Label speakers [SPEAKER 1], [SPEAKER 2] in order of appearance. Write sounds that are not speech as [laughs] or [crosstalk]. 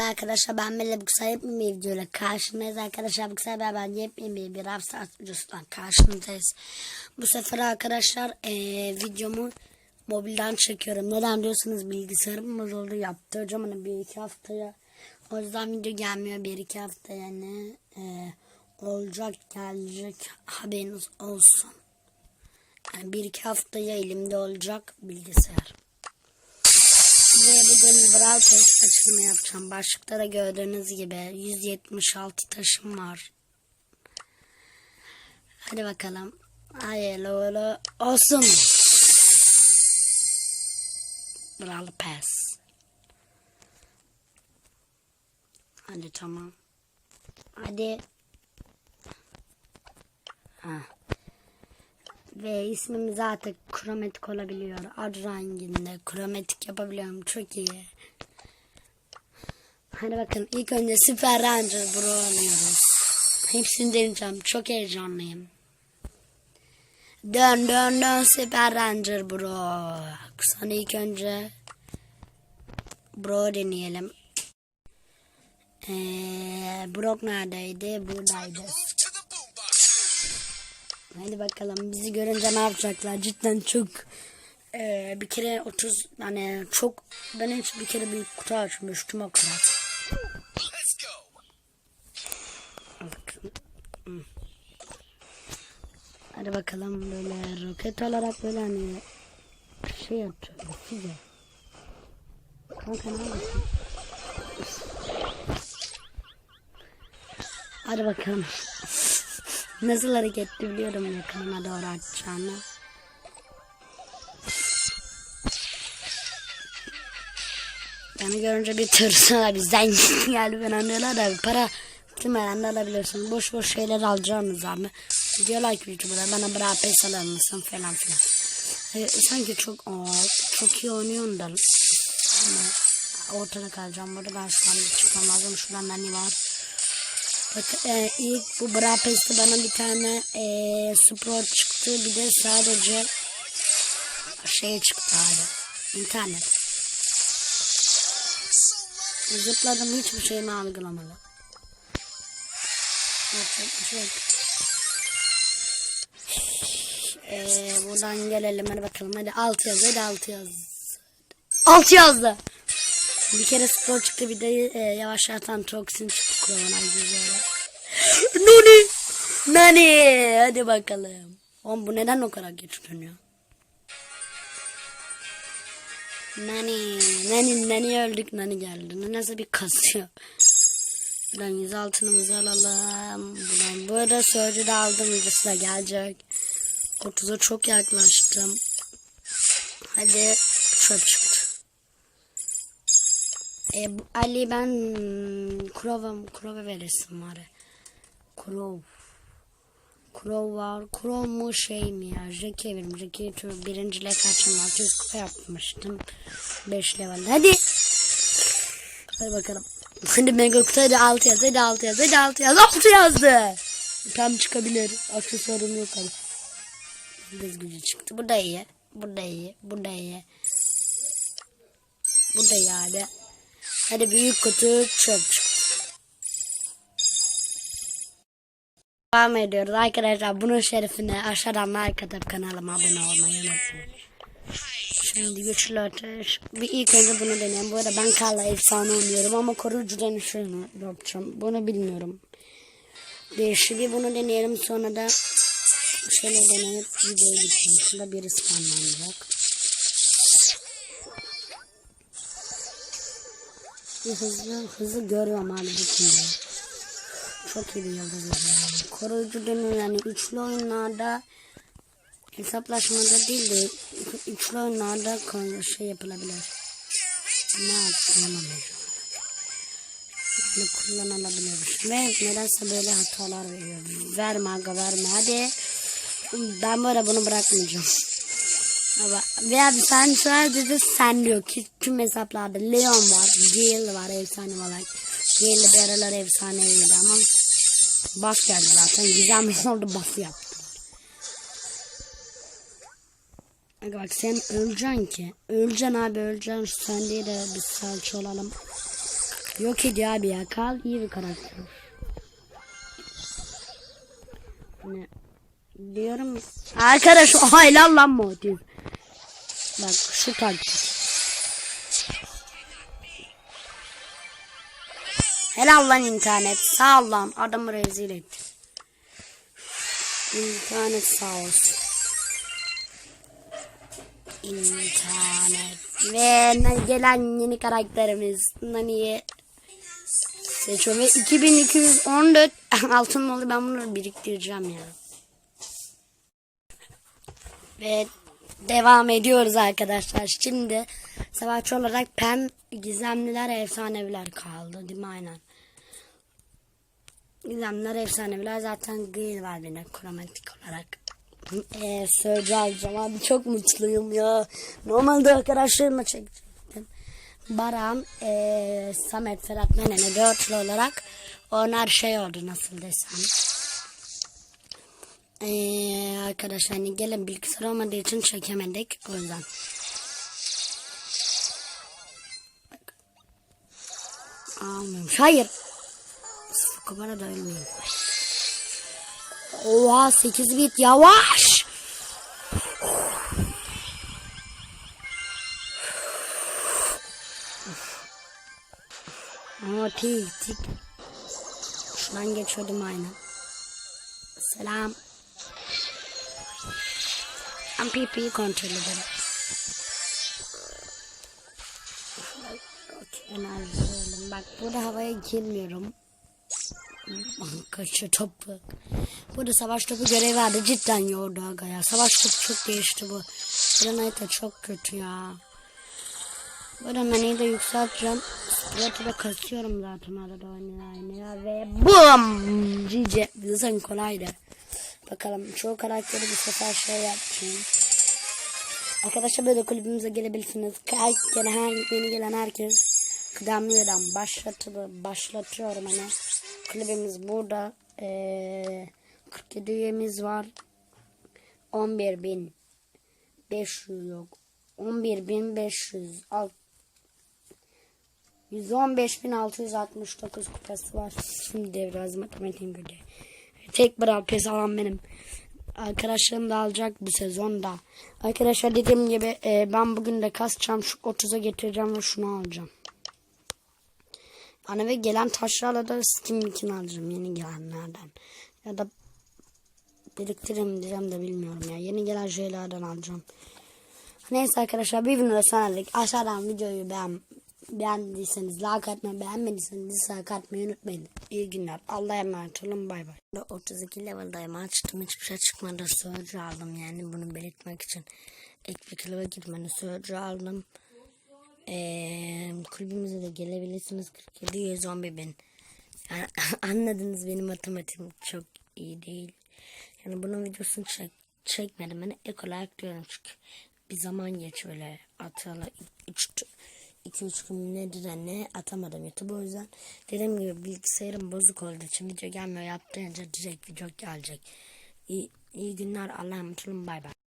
[SPEAKER 1] Arkadaşlar ben Melih bu sefer yepyeni bir videoyla karşınızdayız arkadaşlar. Bu sefer ben yepyeni bir Rapstar videosundan karşınızdayız. Bu sefer arkadaşlar eee, videomu mobilden çekiyorum. Neden diyorsanız bilgisayarım bozuldu. Yaptıracağım onu bir iki haftaya. O yüzden video gelmiyor bir iki hafta yani. eee, olacak gelecek haberiniz olsun. Yani bir iki haftaya elimde olacak bilgisayar. Bugün Brawl Pass açılımı yapacağım. Başlıkta da gördüğünüz gibi 176 taşım var. Hadi bakalım. Hayırlı olsun. Brawl Pass. Hadi tamam. Hadi. Ha. Ve ismimiz artık kromatik olabiliyor. Ad renginde kromatik yapabiliyorum. Çok iyi. Hadi bakın ilk önce Super Ranger Bro alıyoruz. Hepsini deneyeceğim. Çok heyecanlıyım. Dön dön dön Super Ranger Bro. Sonra ilk önce Bro deneyelim. Ee, Brock neredeydi? Buradaydı. Hadi bakalım bizi görünce ne yapacaklar? Cidden çok eee, bir kere 30 hani çok ben hiç bir kere bir kutu açmıştım o kadar. Hadi bakalım böyle roket olarak böyle hani şey atıyor füze. Kanka ne yapıyorsun? Hadi bakalım. Nasıl hareketli biliyorum yakınıma doğru atacağını. Beni görünce bir tırsana zengin geldi falan diyorlar da para de alabiliyorsun. Boş boş şeyler alacağınız abi. Diyorlar ki YouTuber'da bana bırak pes alır mısın falan filan. Ee, sanki çok aa, çok iyi oynuyorsun da ama ortada kalacağım. Burada ben şu an çıkmam lazım. Şuradan nani var. Bak e, ilk bu Bra Pest'te bana bir tane e, Sport çıktı. Bir de sadece şey çıktı abi. İnternet. Zıpladım hiçbir şeyimi algılamadı. Yapacak bir şey yok. E, buradan gelelim hadi bakalım. Hadi 6 yaz hadi 6 yaz. 6 yazdı. Bir kere spor çıktı bir de e, yavaşlatan toksin çıktı korona güzel. Nani? Nani? Hadi bakalım. Oğlum bu neden o kadar geç dönüyor? Nani, nani, nani öldük, nani geldi. Nasıl bir kasıyor. Buradan yüz altınımızı alalım. Buradan bu arada sözcü de aldım. Da gelecek. 30'a çok yaklaştım. Hadi çöp çıktı. E, Ali ben Kurova Kurova veresim var. Kurov. Kurov var. Kurov mu şey mi ya? Jackie verim. Jackie birinci level kaçım 600 kupa yapmıştım. 5 level. Hadi. Hadi bakalım. Hadi mega kutu hadi 6 yaz. Hadi 6 yaz. Hadi 6 yaz. 6 yazdı. Tam çıkabilir. Aksesuarım yok hadi. Göz çıktı. Bu da iyi. Bu da iyi. Bu da iyi. Bu da iyi hadi. Büyük kutu çöp. Devam ediyoruz arkadaşlar. Bunun şerefine aşağıdan like atıp kanalıma abone olmayı unutmayın. Şimdi güçlü ateş. Bir ilk önce bunu deneyeyim. Bu arada ben Karla efsane oynuyorum ama koruyucu dönüşünü yapacağım. Bunu bilmiyorum. Değişik bir bunu deneyelim sonra da şöyle deneyip videoya geçelim. Şurada bir ısmarlanacak. Hızlı hızlı görüyorum abi bu filmi. Çok iyi bir yıldız yani. Koruyucu dönüyor yani üçlü oyunlarda hesaplaşmada değil de üçlü oyunlarda şey yapılabilir. Ne yapılamayacağım. Yani kullanılabilir. Ve nedense böyle hatalar veriyor. Verme aga verme hadi. Ben böyle bunu bırakmayacağım. Ama ve abi sen sadece sen diyor ki tüm hesaplarda Leon var, Gale var efsane olarak. Gale'le bir aralar efsaneydi ama buff geldi zaten. Güzel oldu buff yaptı. Aga bak sen öleceksin ki. Öleceksin abi öleceksin. Sen diye de bir salça olalım. Yok ediyor abi ya. Kal iyi bir karakter. Ne? Diyorum. Arkadaş helal lan motiv. Bak şu taktik. Helal lan internet. Sağ ol lan. Adamı rezil ettin. İnternet sağ olsun. İnternet. Ve gelen yeni karakterimiz Nani'yi seçiyorum. Ve 2214 [laughs] altın oldu. Ben bunu biriktireceğim ya. Ve devam ediyoruz arkadaşlar. Şimdi savaşçı olarak Pem, Gizemliler, Efsaneviler kaldı. Değil mi? Aynen. Gizemliler, Efsaneviler zaten gıyıl var benim kromatik olarak. Sözcü alacağım abi çok mutluyum ya. Normalde arkadaşlarımla çekecektim. Baran, eee Samet, Ferhat Menen'e dörtlü olarak onlar şey oldu nasıl desem. Ee, arkadaşlar hani gelin bilgisayar olmadığı için çekemedik o yüzden. Almıyormuş. Hayır. Kubara da ölmeyeyim. Oha 8 bit yavaş. Ama tik tik. Şuradan geçiyordum aynen. Selam. Ben PP kontrol ederim. Okey, enerji. Bak burada havaya girmiyorum. Kaçıyor topu. Burada savaş topu görev verdi. Cidden yordu aga ya. Savaş topu çok değişti bu. Granite çok kötü ya. Burada meneyi de yükselteceğim. Sprat'ı da kasıyorum zaten arada oynaya ve BOOM! GG. Zaten kolaydı. Bakalım çoğu karakteri bu sefer şey yapacağım. Arkadaşlar böyle kulübümüze gelebilirsiniz. Her, her, yeni gelen herkes kıdemliden başlatılı, başlatıyorum hani. Kulübümüz burada. Ee, 47 üyemiz var. 11.500 yok. 11.500 alt 115.669 kupası var. Şimdi biraz matematiğim kötü. Tek bir pes alan benim. Arkadaşlarım da alacak bu sezonda. Arkadaşlar dediğim gibi e, ben bugün de kasacağım. Şu 30'a getireceğim ve şunu alacağım. Hani ve gelen taşlarla da Steam Link'ini alacağım. Yeni gelenlerden. Ya da biriktiririm diyeceğim de bilmiyorum ya. Yeni gelen şeylerden alacağım. Neyse arkadaşlar bir video sonralık aşağıdan videoyu beğen, beğendiyseniz like atmayı beğenmediyseniz dislike atmayı unutmayın. İyi günler. Allah'a emanet olun. Bay bay. 32 level'dayım. Açtım hiçbir şey çıkmadı. Sözcü aldım yani bunu belirtmek için. Ek bir kılığa gitmeni sözcü aldım. Ee, kulübümüze de gelebilirsiniz. 47 111 bin. Yani [laughs] anladınız benim matematiğim çok iyi değil. Yani bunun videosunu çek, çekmedim. Ben ek olarak diyorum çünkü bir zaman geç öyle atalı 2-3 gün nedir ne atamadım YouTube o yüzden dediğim gibi bilgisayarım bozuk olduğu için video gelmiyor yaptığınca direkt video gelecek. İyi, iyi günler Allah'a emanet olun bay bay.